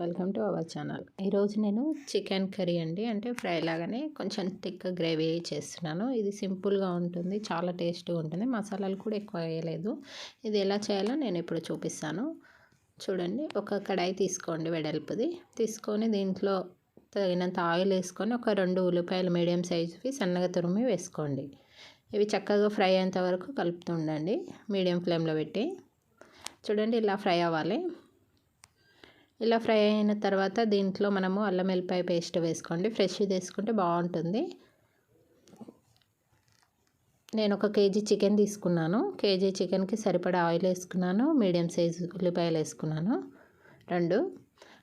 Welcome to our channel. ఈరోజు నేను chicken curry అండి. అంటే ఫ్రై లాగానే కొంచెం థిక్ గ్రేవీ చేస్తున్నాను. ఇది సింపుల్గా ఉంటుంది చాలా టేస్ట్గా ఉంటుంది. మసాలాలు కూడా ఎక్కువ వేయలేదు. ఇది ఎలా చేయాలో నేను ఇప్పుడు చూపిస్తాను. చూడండి ఒక కడాయి తీసుకోండి వెడల్పుది. తీసుకొని దీంట్లో తగినంత ఆయిల్ వేసుకొని ఒక రెండు ఉల్లిపాయలు మీడియం సైజువి సన్నగా తురిమి వేసుకోండి. ఇవి చక్కగా ఫ్రై అయ్యేంత వరకు కలుపుతుండండి మీడియం ఫ్లేమ్లో పెట్టి. చూడండి ఇలా ఫ్రై అవ్వాలి. ఇలా ఫ్రై అయిన తర్వాత దీంట్లో మనము అల్లం వెల్లిపాయ పేస్ట్ వేసుకోండి. ఫ్రెష్ తీసుకుంటే బాగుంటుంది. నేను ఒక కేజీ చికెన్ తీసుకున్నాను. కేజీ చికెన్కి సరిపడా ఆయిల్ వేసుకున్నాను. మీడియం సైజు ఉల్లిపాయలు వేసుకున్నాను. రెండు.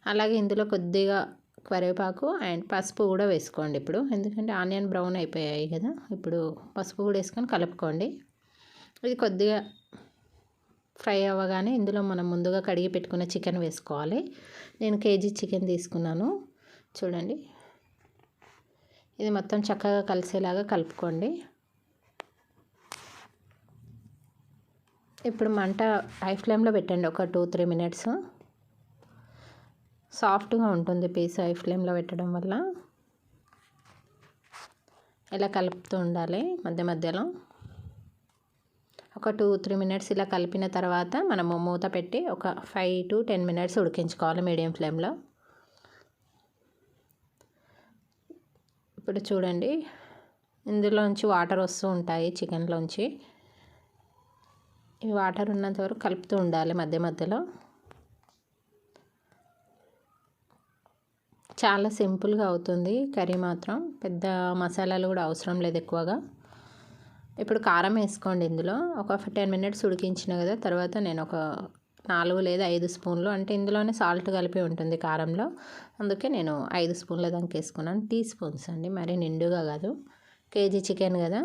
అలాగే ఇందులో కొద్దిగా కరివేపాకు అండ్ పసుపు కూడా వేసుకోండి ఇప్పుడు. ఎందుకంటే ఆనియన్ బ్రౌన్ అయిపోయాయి కదా. ఇప్పుడు పసుపు కూడా వేసుకొని కలుపుకోండి. ఇది కొద్దిగా ఫ్రై అవ్వగానే ఇందులో మనం ముందుగా కడిగి పెట్టుకున్న చికెన్ వేసుకోవాలి. నేను కేజీ చికెన్ తీసుకున్నాను. చూడండి. ఇది మొత్తం చక్కగా కలిసేలాగా కలుపుకోండి. ఇప్పుడు మంట హై ఫ్లేమ్లో పెట్టండి. ఒక టూ త్రీ మినిట్స్. సాఫ్ట్గా ఉంటుంది పీస్ హై ఫ్లేమ్లో పెట్టడం వల్ల. ఇలా కలుపుతూ ఉండాలి మధ్య మధ్యలో. ఒక టూ త్రీ మినిట్స్ ఇలా కలిపిన తర్వాత మనము మూత పెట్టి ఒక ఫైవ్ టు టెన్ మినిట్స్ ఉడికించుకోవాలి మీడియం ఫ్లేమ్లో. ఇప్పుడు చూడండి ఇందులోంచి వాటర్ వస్తూ ఉంటాయి చికెన్లోంచి. ఈ వాటర్ ఉన్నంత వరకు కలుపుతూ ఉండాలి మధ్య మధ్యలో. చాలా సింపుల్గా అవుతుంది కర్రీ మాత్రం. పెద్ద మసాలాలు కూడా అవసరం లేదు ఎక్కువగా. ఇప్పుడు కారం వేసుకోండి ఇందులో. ఒక టెన్ మినిట్స్ ఉడికించిన కదా తర్వాత నేను ఒక నాలుగు లేదా ఐదు స్పూన్లు అంటే ఇందులోనే సాల్ట్ కలిపి ఉంటుంది కారంలో. అందుకే నేను ఐదు స్పూన్ల దానికి వేసుకున్నాను. టీ స్పూన్స్ అండి మరి నిండుగా కాదు. కేజీ చికెన్ కదా.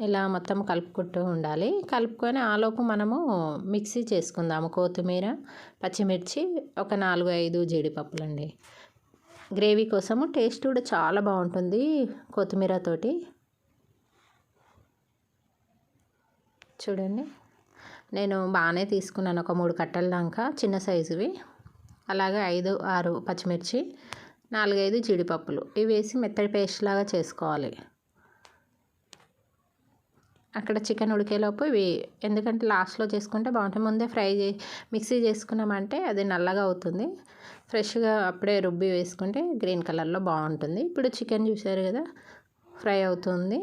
ఇలా మొత్తం కలుపుకుంటూ ఉండాలి. కలుపుకొని ఆలోపు మనము మిక్సీ చేసుకుందాము కొత్తిమీర పచ్చిమిర్చి ఒక నాలుగు ఐదు జీడిపప్పులు అండి. గ్రేవీ కోసము టేస్ట్ కూడా చాలా బాగుంటుంది కొత్తిమీరతోటి చూడండి. నేను బాగానే తీసుకున్నాను. ఒక మూడు కట్టల దాకా. చిన్న సైజువి. అలాగే ఐదు ఆరు పచ్చిమిర్చి నాలుగైదు జీడిపప్పులు. ఇవి వేసి మెత్తడి పేస్ట్ లాగా చేసుకోవాలి. అక్కడ చికెన్ ఉడికేలోపు ఇవి. ఎందుకంటే లాస్ట్లో చేసుకుంటే బాగుంటుంది. ముందే ఫ్రై చే మిక్సీ చేసుకున్నామంటే అది నల్లగా అవుతుంది. ఫ్రెష్గా అప్పుడే రుబ్బి వేసుకుంటే గ్రీన్ కలర్లో బాగుంటుంది. ఇప్పుడు చికెన్ చూసారు కదా ఫ్రై అవుతుంది.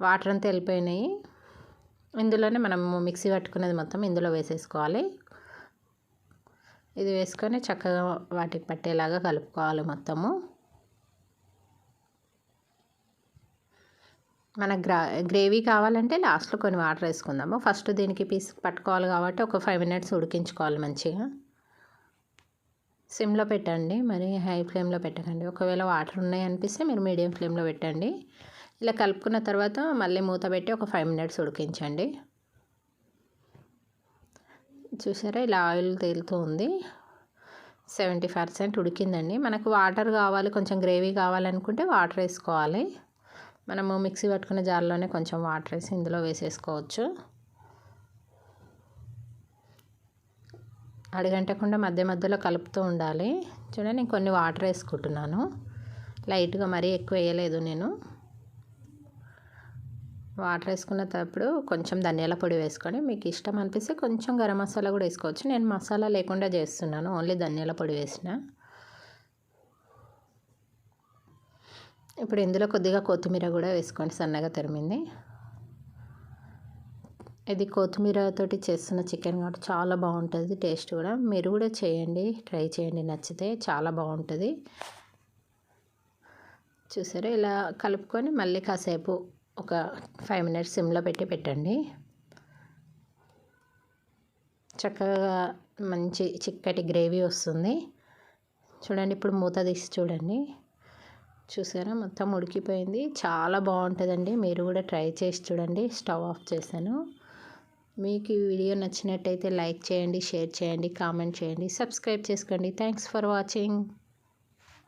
వాటర్ అంతా వెళ్ళిపోయినాయి. ఇందులోనే మనం మిక్సీ పట్టుకునేది మొత్తం ఇందులో వేసేసుకోవాలి. ఇది వేసుకొని చక్కగా వాటికి పట్టేలాగా కలుపుకోవాలి మొత్తము. మన గ్రా గ్రేవీ కావాలంటే లాస్ట్లో కొన్ని వాటర్ వేసుకుందాము. ఫస్ట్ దీనికి పీస్ పట్టుకోవాలి కాబట్టి ఒక ఫైవ్ మినిట్స్ ఉడికించుకోవాలి మంచిగా. సిమ్లో పెట్టండి. మరి హై ఫ్లేమ్లో పెట్టకండి. ఒకవేళ వాటర్ ఉన్నాయి అనిపిస్తే మీరు మీడియం ఫ్లేమ్లో పెట్టండి. ఇలా కలుపుకున్న తర్వాత మళ్ళీ మూత పెట్టి ఒక ఫైవ్ మినిట్స్ ఉడికించండి. చూసారా ఇలా ఆయిల్ తేలుతూ ఉంది. సెవెంటీ పర్సెంట్ ఉడికిందండి. మనకు వాటర్ కావాలి కొంచెం గ్రేవీ కావాలనుకుంటే వాటర్ వేసుకోవాలి. మనము మిక్సీ పట్టుకున్న జార్లోనే కొంచెం వాటర్ వేసి ఇందులో వేసేసుకోవచ్చు. అడిగంటకుండా మధ్య మధ్యలో కలుపుతూ ఉండాలి. చూడండి నేను కొన్ని వాటర్ వేసుకుంటున్నాను. లైట్గా మరీ ఎక్కువ వేయలేదు నేను. వాటర్ వేసుకున్నప్పుడు కొంచెం ధనియాల పొడి వేసుకొని మీకు ఇష్టం అనిపిస్తే కొంచెం గరం మసాలా కూడా వేసుకోవచ్చు. నేను మసాలా లేకుండా చేస్తున్నాను ఓన్లీ ధనియాల పొడి వేసిన. ఇప్పుడు ఇందులో కొద్దిగా కొత్తిమీర కూడా వేసుకోండి సన్నగా తరిమింది. ఇది కొత్తిమీరతోటి చేస్తున్న చికెన్ కాబట్టి చాలా బాగుంటుంది టేస్ట్ కూడా. మీరు కూడా చేయండి ట్రై చేయండి నచ్చితే చాలా బాగుంటుంది. చూసారా? ఇలా కలుపుకొని మళ్ళీ కాసేపు ఒక ఫైవ్ మినిట్స్ సిమ్లో పెట్టి పెట్టండి. చక్కగా మంచి చిక్కటి గ్రేవీ వస్తుంది. చూడండి ఇప్పుడు మూత తీసి చూడండి. చూసారా? మొత్తం ఉడికిపోయింది. చాలా బాగుంటుందండి. మీరు కూడా ట్రై చేసి చూడండి. స్టవ్ ఆఫ్ చేశాను. మీకు ఈ వీడియో నచ్చినట్టయితే లైక్ చేయండి షేర్ చేయండి కామెంట్ చేయండి. సబ్స్క్రైబ్ చేసుకోండి. Thanks for watching.